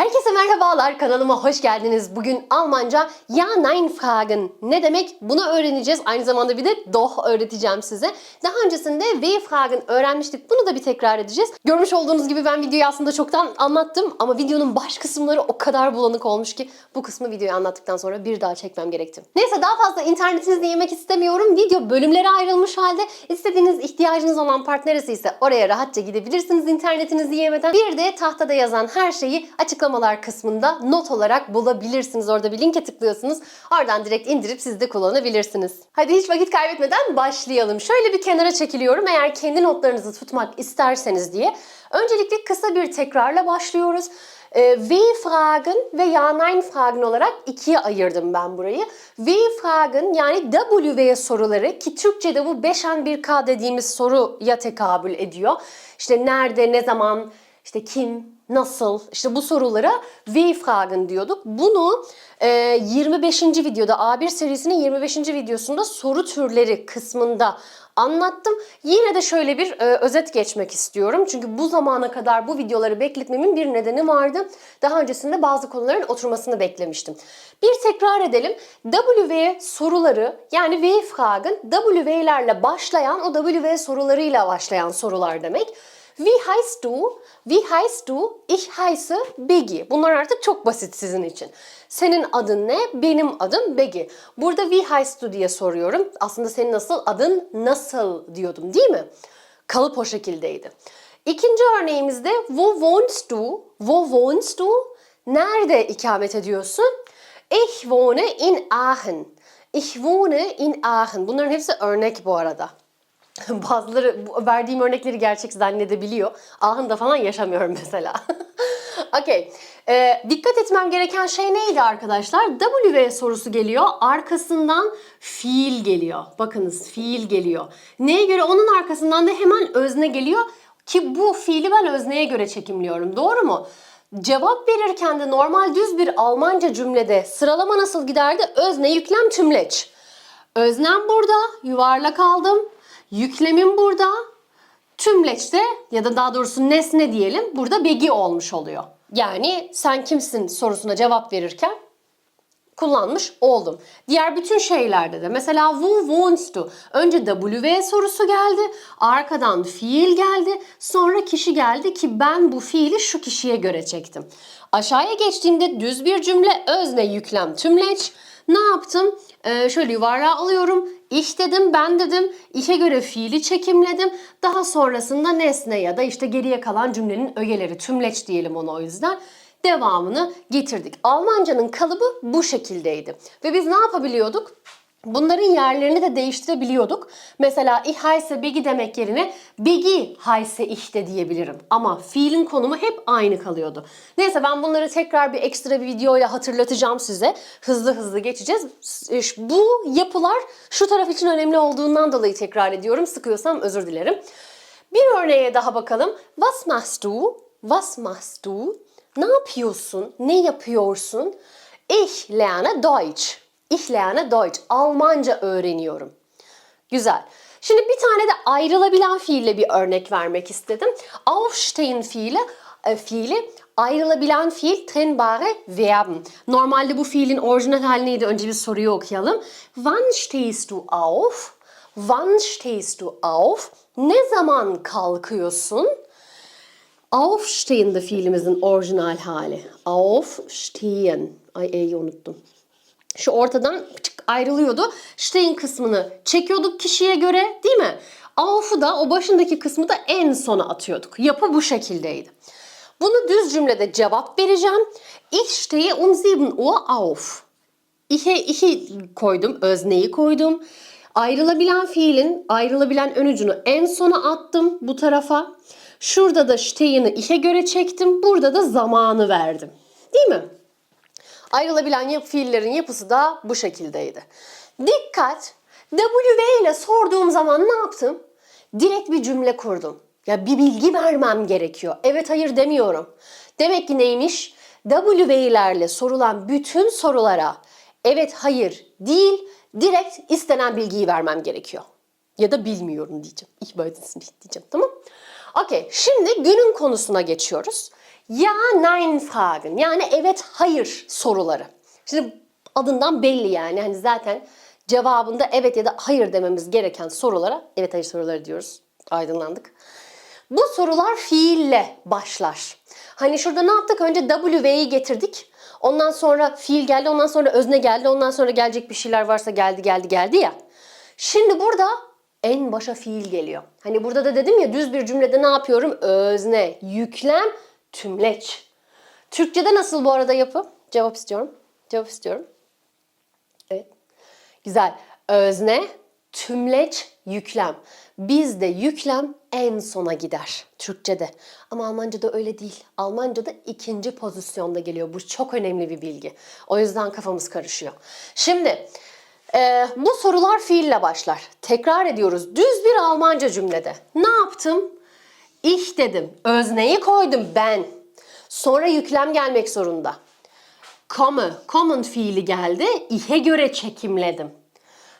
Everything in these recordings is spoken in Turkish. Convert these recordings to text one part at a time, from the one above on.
Herkese merhabalar, kanalıma hoş geldiniz. Bugün Almanca Ja Nein Fragen ne demek bunu öğreneceğiz. Aynı zamanda bir de Doch öğreteceğim size. Daha öncesinde W Fragen öğrenmiştik. Bunu da bir tekrar edeceğiz. Görmüş olduğunuz gibi ben videoyu aslında çoktan anlattım ama videonun baş kısımları o kadar bulanık olmuş ki bu kısmı videoyu anlattıktan sonra bir daha çekmem gerekti. Neyse daha fazla internetinizi yemek istemiyorum. Video bölümlere ayrılmış halde istediğiniz ihtiyacınız olan part neresiyse oraya rahatça gidebilirsiniz internetinizi yemeden. Bir de tahtada yazan her şeyi açıklamalar kısmında not olarak bulabilirsiniz. Orada bir linke tıklıyorsunuz. Oradan direkt indirip siz de kullanabilirsiniz. Hadi hiç vakit kaybetmeden başlayalım. Şöyle bir kenara çekiliyorum eğer kendi notlarınızı tutmak isterseniz diye. Öncelikle kısa bir tekrarla başlıyoruz. Ee, W-Fragen ve Ja-Nein-Fragen olarak ikiye ayırdım ben burayı. W-Fragen yani W soruları ki Türkçe'de bu 5N1K dediğimiz soruya tekabül ediyor. İşte nerede, ne zaman, işte kim, nasıl, işte bu sorulara W-Fragen diyorduk. Bunu e, 25. videoda A1 serisinin 25. videosunda soru türleri kısmında anlattım. Yine de şöyle bir e, özet geçmek istiyorum. Çünkü bu zamana kadar bu videoları bekletmemin bir nedeni vardı. Daha öncesinde bazı konuların oturmasını beklemiştim. Bir tekrar edelim. W soruları yani W-Fragen W'lerle başlayan o W sorularıyla başlayan sorular demek. Wie heißt du? Wie heißt du? Ich heiße Begi. Bunlar artık çok basit sizin için. Senin adın ne? Benim adım Begi. Burada wie heißt du diye soruyorum. Aslında senin nasıl adın nasıl diyordum değil mi? Kalıp o şekildeydi. İkinci örneğimizde wo wohnst du? Wo wohnst du? Nerede ikamet ediyorsun? Ich wohne in Aachen. Ich wohne in Aachen. Bunların hepsi örnek bu arada. Bazıları verdiğim örnekleri gerçek zannedebiliyor. Ahında falan yaşamıyorum mesela. Okey. Ee, dikkat etmem gereken şey neydi arkadaşlar? W sorusu geliyor. Arkasından fiil geliyor. Bakınız fiil geliyor. Neye göre? Onun arkasından da hemen özne geliyor. Ki bu fiili ben özneye göre çekimliyorum. Doğru mu? Cevap verirken de normal düz bir Almanca cümlede sıralama nasıl giderdi? Özne, yüklem, tümleç. Öznem burada, yuvarlak aldım. Yüklemim burada, tümleçte ya da daha doğrusu nesne diyelim burada begi olmuş oluyor. Yani sen kimsin sorusuna cevap verirken kullanmış oldum. Diğer bütün şeylerde de mesela wo wohnst du? Önce W sorusu geldi, arkadan fiil geldi, sonra kişi geldi ki ben bu fiili şu kişiye göre çektim. Aşağıya geçtiğimde düz bir cümle özne yüklem tümleç. Ne yaptım? Ee, şöyle yuvarlağı alıyorum. İş dedim, ben dedim. İşe göre fiili çekimledim. Daha sonrasında nesne ya da işte geriye kalan cümlenin ögeleri tümleç diyelim ona o yüzden devamını getirdik. Almancanın kalıbı bu şekildeydi. Ve biz ne yapabiliyorduk? Bunların yerlerini de değiştirebiliyorduk. Mesela ich heiße Begi demek yerine Begi heiße ich de diyebilirim. Ama fiilin konumu hep aynı kalıyordu. Neyse ben bunları tekrar bir ekstra bir videoyla hatırlatacağım size. Hızlı hızlı geçeceğiz. S- Bu yapılar şu taraf için önemli olduğundan dolayı tekrar ediyorum. Sıkıyorsam özür dilerim. Bir örneğe daha bakalım. Was machst du? Was machst du? Ne yapıyorsun? Ne yapıyorsun? Ich lerne Deutsch. Ich lerne Deutsch. Almanca öğreniyorum. Güzel. Şimdi bir tane de ayrılabilen fiille bir örnek vermek istedim. Aufstehen fiili, e, fiili ayrılabilen fiil trennbare Verben. Normalde bu fiilin orijinal hali neydi? Önce bir soruyu okuyalım. Wann stehst du auf? Wann stehst du auf? Ne zaman kalkıyorsun? Aufstehen de fiilimizin orijinal hali. Aufstehen. Ay E'yi unuttum. Şu ortadan ayrılıyordu. Stehen kısmını çekiyorduk kişiye göre değil mi? Auf'u da o başındaki kısmı da en sona atıyorduk. Yapı bu şekildeydi. Bunu düz cümlede cevap vereceğim. Ich stehe um 7 Uhr auf. İhe, ihi koydum, özneyi koydum. Ayrılabilen fiilin ayrılabilen ön en sona attım bu tarafa. Şurada da steheni ihe göre çektim. Burada da zamanı verdim. Değil mi? Ayrılabilen yap fiillerin yapısı da bu şekildeydi. Dikkat! W ile sorduğum zaman ne yaptım? Direkt bir cümle kurdum. Ya bir bilgi vermem gerekiyor. Evet hayır demiyorum. Demek ki neymiş? W'lerle sorulan bütün sorulara evet hayır değil direkt istenen bilgiyi vermem gerekiyor. Ya da bilmiyorum diyeceğim. Ich weiß diyeceğim tamam Okey şimdi günün konusuna geçiyoruz. Ja, nein Fragen. Yani evet, hayır soruları. Şimdi adından belli yani. Hani zaten cevabında evet ya da hayır dememiz gereken sorulara evet hayır soruları diyoruz. Aydınlandık. Bu sorular fiille başlar. Hani şurada ne yaptık? Önce WV'yi getirdik. Ondan sonra fiil geldi, ondan sonra özne geldi, ondan sonra gelecek bir şeyler varsa geldi, geldi, geldi ya. Şimdi burada en başa fiil geliyor. Hani burada da dedim ya düz bir cümlede ne yapıyorum? Özne, yüklem, tümleç. Türkçede nasıl bu arada yapı? Cevap istiyorum. Cevap istiyorum. Evet. Güzel. Özne, tümleç, yüklem. Bizde yüklem en sona gider Türkçede. Ama Almanca'da öyle değil. Almanca'da ikinci pozisyonda geliyor. Bu çok önemli bir bilgi. O yüzden kafamız karışıyor. Şimdi e, bu sorular fiille başlar. Tekrar ediyoruz. Düz bir Almanca cümlede. Ne yaptım? Ich dedim. Özneyi koydum ben. Sonra yüklem gelmek zorunda. Komme, kommen fiili geldi. İhe göre çekimledim.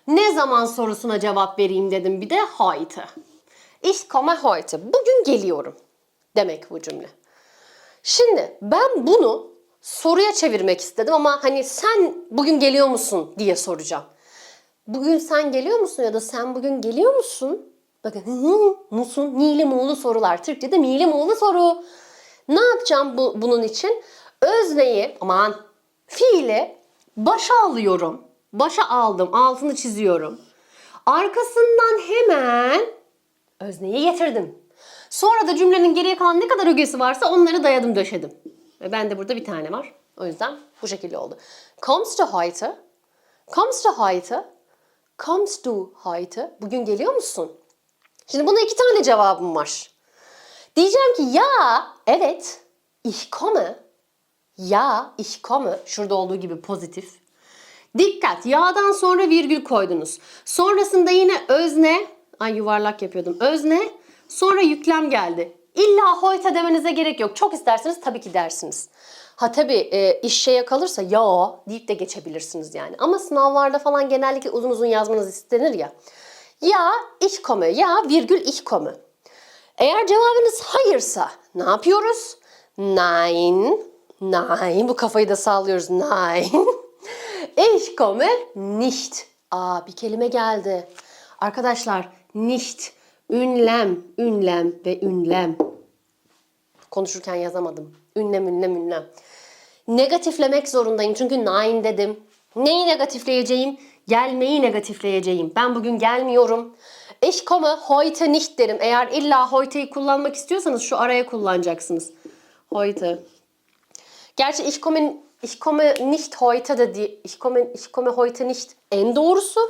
Ne zaman sorusuna cevap vereyim dedim bir de heute. Ich komme heute. Bugün geliyorum demek bu cümle. Şimdi ben bunu soruya çevirmek istedim ama hani sen bugün geliyor musun diye soracağım. Bugün sen geliyor musun ya da sen bugün geliyor musun? Bakın musun? Nili muğlu sorular. Türkçe'de mili muğlu soru. Ne yapacağım bu, bunun için? Özneyi, aman fiili başa alıyorum. Başa aldım, altını çiziyorum. Arkasından hemen özneyi getirdim. Sonra da cümlenin geriye kalan ne kadar ögesi varsa onları dayadım döşedim. Ve bende burada bir tane var. O yüzden bu şekilde oldu. Kommst du heute? Kommst du heute? Kommst du heute? Bugün geliyor musun? Şimdi buna iki tane cevabım var. Diyeceğim ki ya, evet, ich komme. Ya, ich komme. Şurada olduğu gibi pozitif. Dikkat, ya'dan sonra virgül koydunuz. Sonrasında yine özne, ay yuvarlak yapıyordum. Özne, sonra yüklem geldi. İlla hoyta demenize gerek yok. Çok isterseniz tabii ki dersiniz. Ha tabii e, iş şeye kalırsa ya deyip de geçebilirsiniz yani. Ama sınavlarda falan genellikle uzun uzun yazmanız istenir ya. Ya ich komme, ya virgül ich komme. Eğer cevabınız hayırsa ne yapıyoruz? Nein, nein. Bu kafayı da sallıyoruz. Nein. Ich komme nicht. Aa bir kelime geldi. Arkadaşlar nicht, ünlem, ünlem ve ünlem. Konuşurken yazamadım. Ünlem, ünlem, ünlem. Negatiflemek zorundayım çünkü nein dedim. Neyi negatifleyeceğim? Gelmeyi negatifleyeceğim. Ben bugün gelmiyorum. Ich komme heute nicht derim. Eğer illa heute'yi kullanmak istiyorsanız şu araya kullanacaksınız. Heute. Gerçi ich komme, ich komme nicht heute de diye, ich komme, ich komme heute nicht en doğrusu.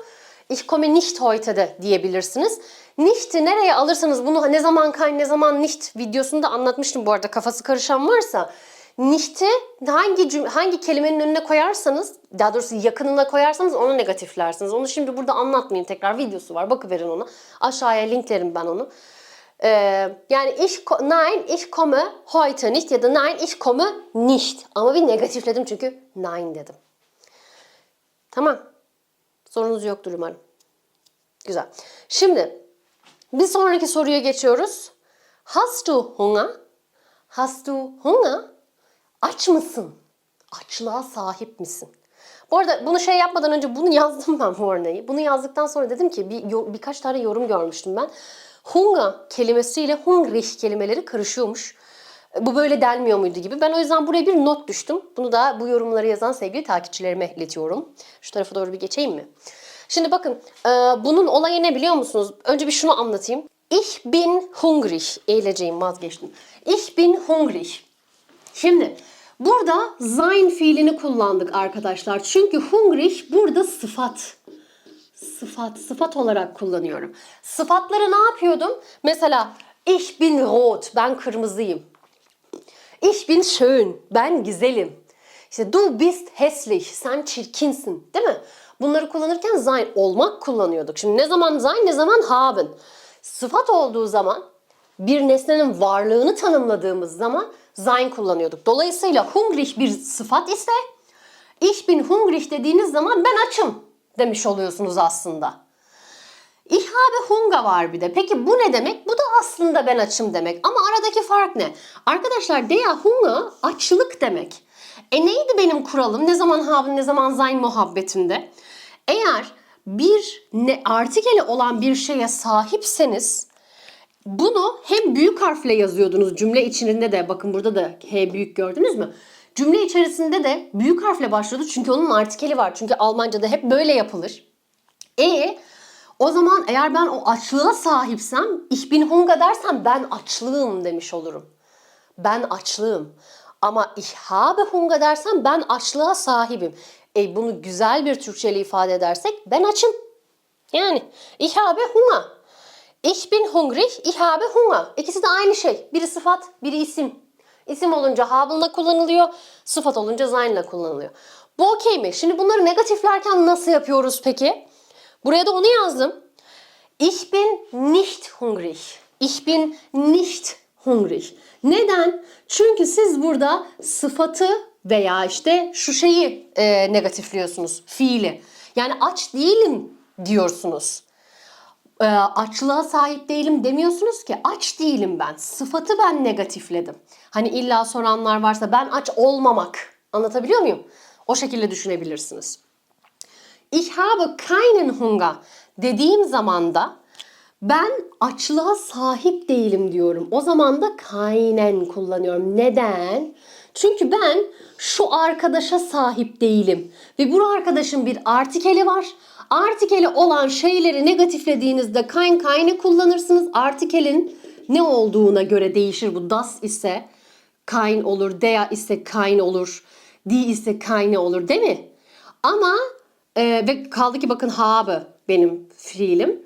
Ich komme nicht heute de diyebilirsiniz. Nicht'i nereye alırsanız bunu ne zaman kay ne zaman nicht videosunda anlatmıştım bu arada kafası karışan varsa. Nicht'i hangi cüm- hangi kelimenin önüne koyarsanız, daha doğrusu yakınına koyarsanız onu negatiflersiniz. Onu şimdi burada anlatmayayım tekrar videosu var. Bakıverin ona. Aşağıya linklerim ben onu. Ee, yani ich, nein, ich komme heute nicht ya da nein, ich komme nicht. Ama bir negatifledim çünkü nein dedim. Tamam. Sorunuz yoktur umarım. Güzel. Şimdi bir sonraki soruya geçiyoruz. Hast du Hunger? Hast du Hunger? Aç mısın? Açlığa sahip misin? Bu arada bunu şey yapmadan önce bunu yazdım ben bu örneği. Bunu yazdıktan sonra dedim ki bir, birkaç tane yorum görmüştüm ben. Hunger kelimesiyle hungrig kelimeleri karışıyormuş. Bu böyle denmiyor muydu gibi. Ben o yüzden buraya bir not düştüm. Bunu da bu yorumları yazan sevgili takipçilerime iletiyorum. Şu tarafa doğru bir geçeyim mi? Şimdi bakın e, bunun olayı ne biliyor musunuz? Önce bir şunu anlatayım. Ich bin hungrig. Eğileceğim vazgeçtim. Ich bin hungrig. Şimdi burada sein fiilini kullandık arkadaşlar. Çünkü hungrig burada sıfat. Sıfat, sıfat olarak kullanıyorum. Sıfatları ne yapıyordum? Mesela ich bin rot, ben kırmızıyım. Ich bin schön, ben güzelim. İşte du bist hässlich, sen çirkinsin, değil mi? Bunları kullanırken sein, olmak kullanıyorduk. Şimdi ne zaman sein, ne zaman haben. Sıfat olduğu zaman bir nesnenin varlığını tanımladığımız zaman sein kullanıyorduk. Dolayısıyla hungrig bir sıfat ise ich bin hungrig dediğiniz zaman ben açım demiş oluyorsunuz aslında. Ich habe Hunger var bir de. Peki bu ne demek? Bu da aslında ben açım demek. Ama aradaki fark ne? Arkadaşlar der Hunger açlık demek. E neydi benim kuralım? Ne zaman haben ne zaman sein muhabbetinde? Eğer bir ne artikeli olan bir şeye sahipseniz bunu hem büyük harfle yazıyordunuz cümle içinde de bakın burada da H büyük gördünüz mü? Cümle içerisinde de büyük harfle başlıyordu çünkü onun artikeli var. Çünkü Almanca'da hep böyle yapılır. E o zaman eğer ben o açlığa sahipsem ich bin Hunger dersem ben açlığım demiş olurum. Ben açlığım. Ama ich habe Hunger dersem ben açlığa sahibim. E bunu güzel bir Türkçe ile ifade edersek ben açım. Yani ich habe Hunger. Ich bin hungrig, ich habe Hunger. İkisi de aynı şey. Biri sıfat, biri isim. İsim olunca haben'la kullanılıyor, sıfat olunca sein'la kullanılıyor. Bu okey mi? Şimdi bunları negatiflerken nasıl yapıyoruz peki? Buraya da onu yazdım. Ich bin nicht hungrig. Ich bin nicht hungrig. Neden? Çünkü siz burada sıfatı veya işte şu şeyi e, negatifliyorsunuz. Fiili. Yani aç değilim diyorsunuz e, açlığa sahip değilim demiyorsunuz ki aç değilim ben. Sıfatı ben negatifledim. Hani illa soranlar varsa ben aç olmamak. Anlatabiliyor muyum? O şekilde düşünebilirsiniz. Ich habe keinen Hunger dediğim zaman da ben açlığa sahip değilim diyorum. O zaman da keinen kullanıyorum. Neden? Çünkü ben şu arkadaşa sahip değilim. Ve bu arkadaşın bir artikeli var. Artikeli olan şeyleri negatiflediğinizde kein keine kullanırsınız. Artikelin ne olduğuna göre değişir bu. Das ise kein olur, der ise kein olur, die ise keine olur değil mi? Ama e, ve kaldı ki bakın habe benim fiilim.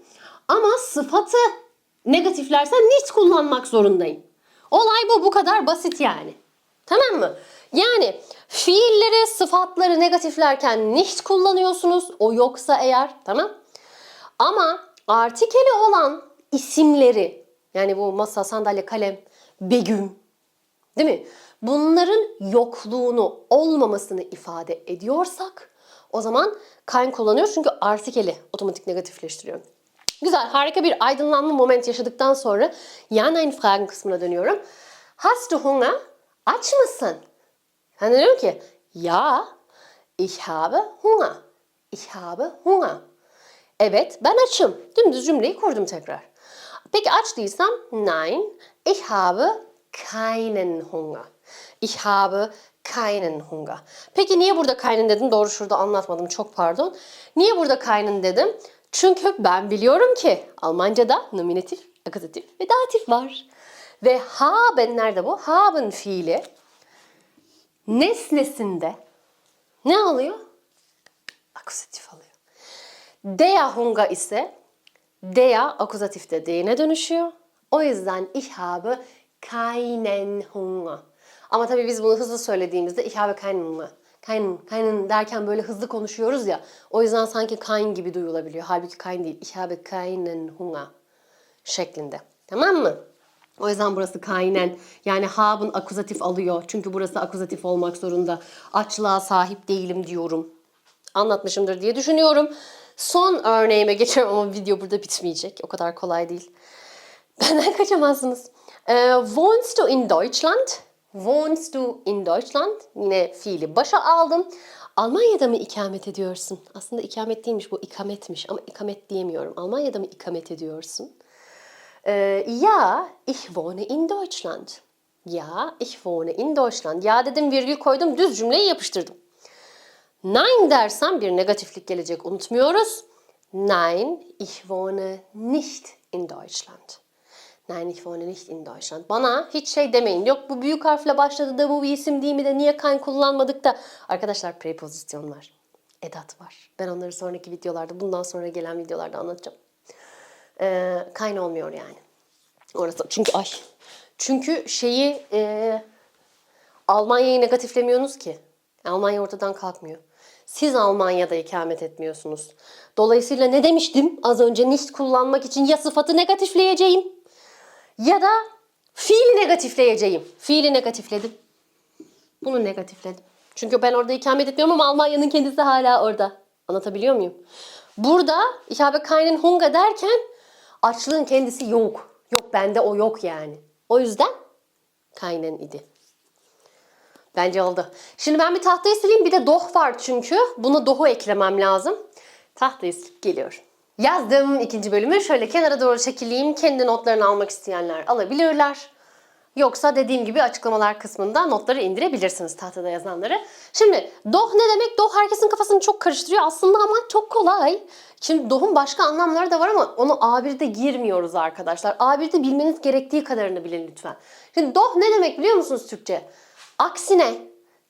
Ama sıfatı negatiflersen nicht kullanmak zorundayım. Olay bu bu kadar basit yani. Tamam mı? Yani fiilleri, sıfatları negatiflerken nicht kullanıyorsunuz. O yoksa eğer tamam. Ama artikeli olan isimleri yani bu masa, sandalye, kalem, Begüm değil mi? Bunların yokluğunu, olmamasını ifade ediyorsak o zaman kein kullanıyoruz çünkü artikeli otomatik negatifleştiriyor. Güzel, harika bir aydınlanma moment yaşadıktan sonra Ja Nein Fragen kısmına dönüyorum. Hast du Hunger? Aç mısın? Ben de diyorum ki ja, ich habe Hunger. Ich habe Hunger. Evet, ben açım. Dümdüz cümleyi kurdum tekrar. Peki aç değilsem nein, ich habe keinen Hunger. Ich habe keinen Hunger. Peki niye burada keinen dedim? Doğru şurada anlatmadım. Çok pardon. Niye burada keinen dedim? Çünkü ben biliyorum ki Almanca'da nominatif, akuzatif ve datif var. Ve haben nerede bu? Haben fiili nesnesinde ne alıyor? Akuzatif alıyor. Der Hunger ise der akuzatifte deyine dönüşüyor. O yüzden ich habe keinen Hunger. Ama tabii biz bunu hızlı söylediğimizde ich habe keinen Hunger. Keinen, keinen derken böyle hızlı konuşuyoruz ya. O yüzden sanki kein gibi duyulabiliyor. Halbuki kein değil. Ich habe keinen Hunger şeklinde. Tamam mı? O yüzden burası keinen yani haben akuzatif alıyor. Çünkü burası akuzatif olmak zorunda. Açlığa sahip değilim diyorum. Anlatmışımdır diye düşünüyorum. Son örneğime geçiyorum ama video burada bitmeyecek. O kadar kolay değil. Benden kaçamazsınız. Ee, wohnst du in Deutschland? Wohnst du in Deutschland? Yine fiili başa aldım. Almanya'da mı ikamet ediyorsun? Aslında ikamet değilmiş bu ikametmiş ama ikamet diyemiyorum. Almanya'da mı ikamet ediyorsun? Ee, ja, ich wohne in Deutschland. Ja, ich wohne in Deutschland. Ya dedim virgül koydum düz cümleyi yapıştırdım. Nein dersem bir negatiflik gelecek unutmuyoruz. Nein, ich wohne nicht in Deutschland. Nein, ich wohne nicht in Deutschland. Bana hiç şey demeyin. Yok bu büyük harfle başladı da bu bir isim değil mi de niye kein kullanmadık da. Arkadaşlar prepozisyon var. Edat var. Ben onları sonraki videolarda, bundan sonra gelen videolarda anlatacağım. Ee, kein olmuyor yani. Orası. Çünkü ay. Çünkü şeyi e, Almanya'yı negatiflemiyorsunuz ki. Almanya ortadan kalkmıyor. Siz Almanya'da ikamet etmiyorsunuz. Dolayısıyla ne demiştim az önce nicht kullanmak için ya sıfatı negatifleyeceğim ya da fiili negatifleyeceğim. Fiili negatifledim. Bunu negatifledim. Çünkü ben orada ikamet etmiyorum ama Almanya'nın kendisi hala orada. Anlatabiliyor muyum? Burada ich habe keinen derken açlığın kendisi yok. Yok bende o yok yani. O yüzden keinen idi. Bence oldu. Şimdi ben bir tahtayı sileyim. Bir de doh var çünkü. Buna dohu eklemem lazım. Tahtayı silip geliyorum. Yazdım ikinci bölümü. Şöyle kenara doğru çekileyim. Kendi notlarını almak isteyenler alabilirler. Yoksa dediğim gibi açıklamalar kısmında notları indirebilirsiniz tahtada yazanları. Şimdi doh ne demek? Doh herkesin kafasını çok karıştırıyor aslında ama çok kolay. Şimdi doh'un başka anlamları da var ama onu A1'de girmiyoruz arkadaşlar. A1'de bilmeniz gerektiği kadarını bilin lütfen. Şimdi doh ne demek biliyor musunuz Türkçe? Aksine,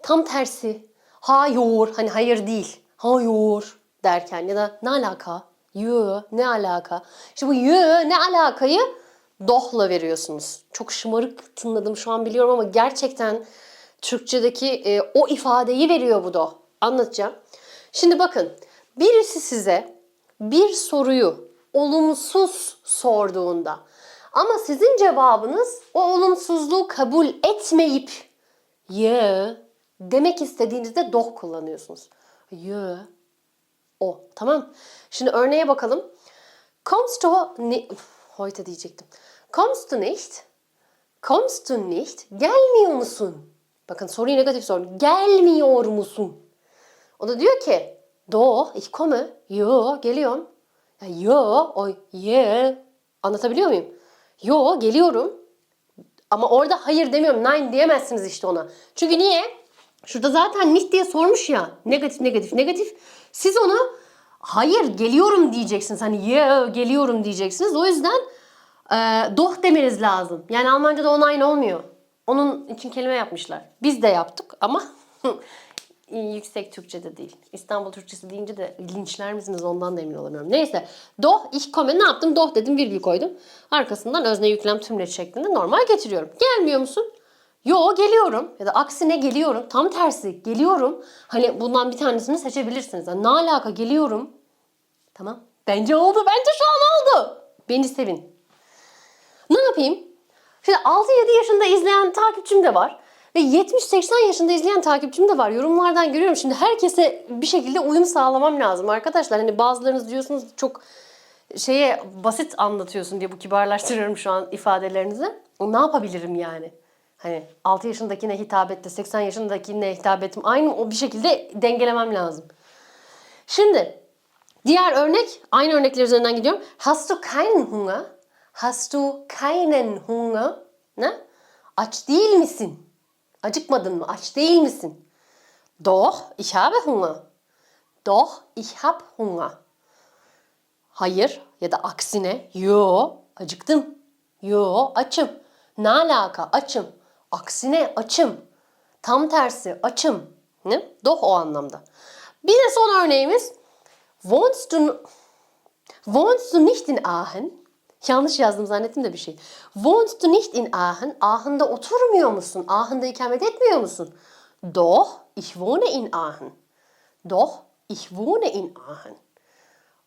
tam tersi, hayır, hani hayır değil, hayır derken ya da ne alaka, yo, ne alaka. İşte bu yo, ne alakayı dohla veriyorsunuz. Çok şımarık tınladım şu an biliyorum ama gerçekten Türkçedeki e, o ifadeyi veriyor bu doh. Anlatacağım. Şimdi bakın birisi size bir soruyu olumsuz sorduğunda ama sizin cevabınız o olumsuzluğu kabul etmeyip ya demek istediğinizde doh kullanıyorsunuz. Ya o. Tamam. Şimdi örneğe bakalım. Kommst ni heute diyecektim. Kommst du nicht? Kommst du nicht? Gelmiyor musun? Bakın soruyu negatif sordum. Gelmiyor musun? O da diyor ki Do, ich komme. Yo, geliyorum. Yo, o, ye. Anlatabiliyor muyum? Yo, geliyorum. Ama orada hayır demiyorum. Nein diyemezsiniz işte ona. Çünkü niye? Şurada zaten nicht diye sormuş ya. Negatif, negatif, negatif. Siz onu hayır geliyorum diyeceksiniz. Hani yeah, geliyorum diyeceksiniz. O yüzden e, doch demeniz lazım. Yani Almanca'da o nein olmuyor. Onun için kelime yapmışlar. Biz de yaptık ama yüksek Türkçe'de değil. İstanbul Türkçesi deyince de linçler misiniz ondan da emin olamıyorum. Neyse. Doh, ich komme ne yaptım? Doh dedim virgül koydum. Arkasından özne yüklem tümleç şeklinde normal getiriyorum. Gelmiyor musun? Yo geliyorum ya da aksine geliyorum. Tam tersi geliyorum. Hani bundan bir tanesini seçebilirsiniz. Yani ne alaka geliyorum. Tamam. Bence oldu. Bence şu an oldu. Beni sevin. Ne yapayım? Şimdi 6-7 yaşında izleyen takipçim de var. Ve 70-80 yaşında izleyen takipçim de var. Yorumlardan görüyorum. Şimdi herkese bir şekilde uyum sağlamam lazım arkadaşlar. Hani bazılarınız diyorsunuz çok şeye basit anlatıyorsun diye bu kibarlaştırıyorum şu an ifadelerinizi. Ne yapabilirim yani? Hani 6 yaşındakine hitap etti, 80 yaşındakine hitap ettim. Aynı o bir şekilde dengelemem lazım. Şimdi diğer örnek, aynı örnekler üzerinden gidiyorum. Hast du keinen Hunger? Hast du keinen Hunger? Ne? Aç değil misin? Acıkmadın mı? Aç değil misin? Doch, ich habe Hunger. Doch, ich hab Hunger. Hayır ya da aksine yo acıktım. Yo açım. Ne alaka açım. Aksine açım. Tam tersi açım. Ne? Doch o anlamda. Bir de son örneğimiz. Wohnst du, wohnst du nicht in Aachen? Yanlış yazdım zannettim de bir şey. Wohnst du nicht in Aachen? Aachen'da oturmuyor musun? Aachen'da ikamet etmiyor musun? Doch, ich wohne in Aachen. Doch, ich wohne in Aachen.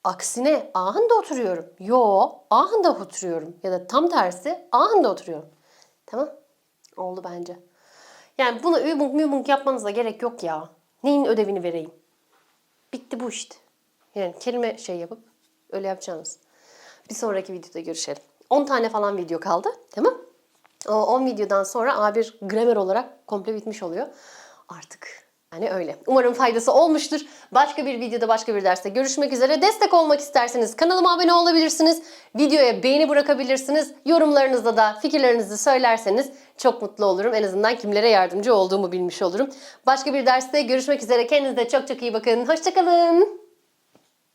Aksine Aachen'da oturuyorum. Yo, Aachen'da oturuyorum. Ya da tam tersi Aachen'da oturuyorum. Tamam. Oldu bence. Yani bunu übung mübung yapmanıza gerek yok ya. Neyin ödevini vereyim? Bitti bu işte. Yani kelime şey yapıp öyle yapacaksınız. Bir sonraki videoda görüşelim. 10 tane falan video kaldı. Tamam? O 10 videodan sonra A1 gramer olarak komple bitmiş oluyor. Artık yani öyle. Umarım faydası olmuştur. Başka bir videoda başka bir derste görüşmek üzere. Destek olmak isterseniz kanalıma abone olabilirsiniz. Videoya beğeni bırakabilirsiniz. Yorumlarınızda da fikirlerinizi söylerseniz çok mutlu olurum. En azından kimlere yardımcı olduğumu bilmiş olurum. Başka bir derste görüşmek üzere. Kendinize çok çok iyi bakın. Hoşçakalın.